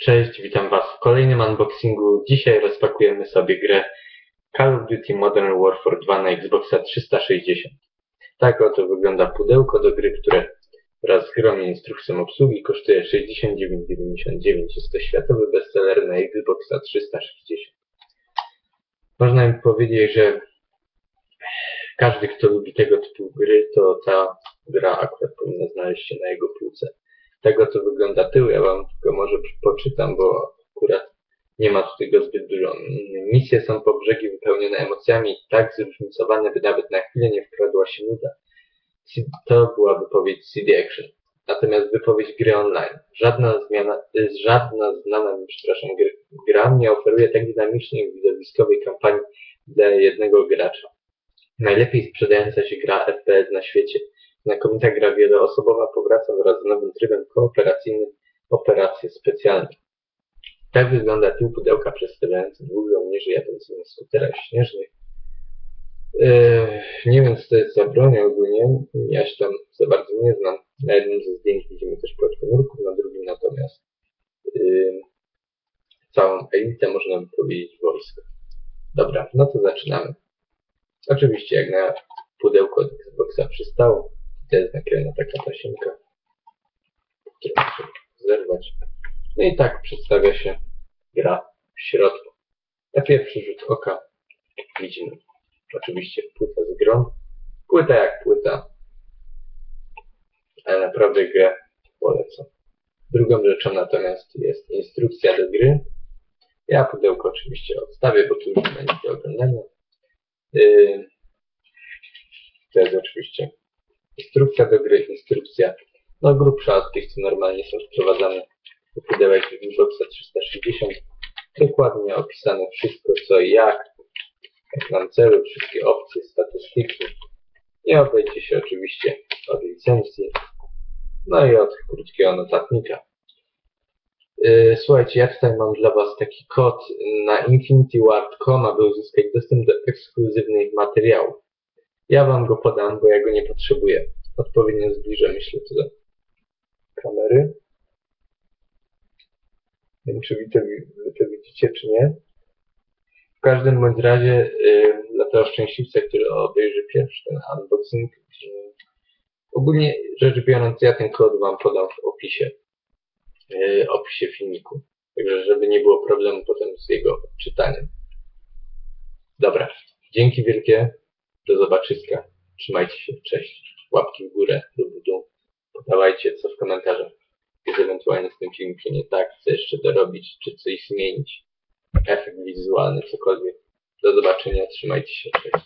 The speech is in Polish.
Cześć, witam Was w kolejnym unboxingu. Dzisiaj rozpakujemy sobie grę Call of Duty Modern Warfare 2 na Xboxa 360. Tak oto wygląda pudełko do gry, które wraz z grą i instrukcją obsługi kosztuje 69,99. Jest to światowy bestseller na Xboxa 360. Można im powiedzieć, że każdy, kto lubi tego typu gry, to ta gra akurat powinna znaleźć się na jego półce tego, co wygląda tył. Ja wam tylko może poczytam, bo akurat nie ma tutaj go zbyt dużo. Misje są po brzegi wypełnione emocjami tak zróżnicowane, by nawet na chwilę nie wkradła się nuda. To była wypowiedź CD Action. Natomiast wypowiedź gry online. Żadna zmiana, żadna znana mi, przepraszam, gra nie oferuje tak dynamicznej widowiskowej kampanii dla jednego gracza. Najlepiej sprzedająca się gra FPS na świecie. Znakomita gra wieloosobowa powraca wraz z nowym trybem kooperacyjnym Operacje Specjalne. Tak wygląda tył pudełka przedstawiający dwóch żołnierzy jadących na skuterach śnieżnych. Yy, nie wiem, co to jest za broń ogólnie. Ja się tam za bardzo nie znam. Na jednym ze zdjęć widzimy też płetwę nurków, na drugim natomiast yy, całą elitę, można by powiedzieć, wojska. Dobra, no to zaczynamy. Oczywiście, jak na pudełko od Xboxa przystało, to jest naklejona taka tasiemka, zerwać. No i tak przedstawia się gra w środku. Na pierwszy rzut oka widzimy oczywiście płytę z grą. Płyta jak płyta, ale naprawdę grę polecam. Drugą rzeczą natomiast jest instrukcja do gry. Ja pudełko oczywiście odstawię, bo tu już nie ma nic do oglądania. Yy, to jest oczywiście instrukcja do gry, instrukcja no grubsza od tych, co normalnie są wprowadzane do pudełek Xboxa 360. Dokładnie opisane wszystko, co i jak, jak nam celu, wszystkie opcje, statystyki. Nie obejdzie się oczywiście od licencji, no i od krótkiego notatnika. Yy, słuchajcie, ja tutaj mam dla Was taki kod na infinityward.com, aby uzyskać dostęp do ekskluzywnych materiałów. Ja Wam go podam, bo ja go nie potrzebuję. Odpowiednio zbliżę, myślę, do kamery. Nie wiem, czy wy to, wy to widzicie, czy nie. W każdym bądź razie yy, dla tego szczęśliwca, który obejrzy pierwszy ten unboxing, yy, ogólnie rzecz biorąc, ja ten kod Wam podam w opisie, yy, opisie filmiku. Także, żeby nie było problemu potem z jego czytaniem. Dobra, dzięki wielkie. Do zobaczyska. Trzymajcie się. Cześć. Łapki w górę lub w dół. Podawajcie co w komentarzach. Jest ewentualnie z tym filmikiem nie tak, co jeszcze dorobić, czy coś zmienić. Efekt wizualny, cokolwiek. Do zobaczenia. Trzymajcie się. Cześć.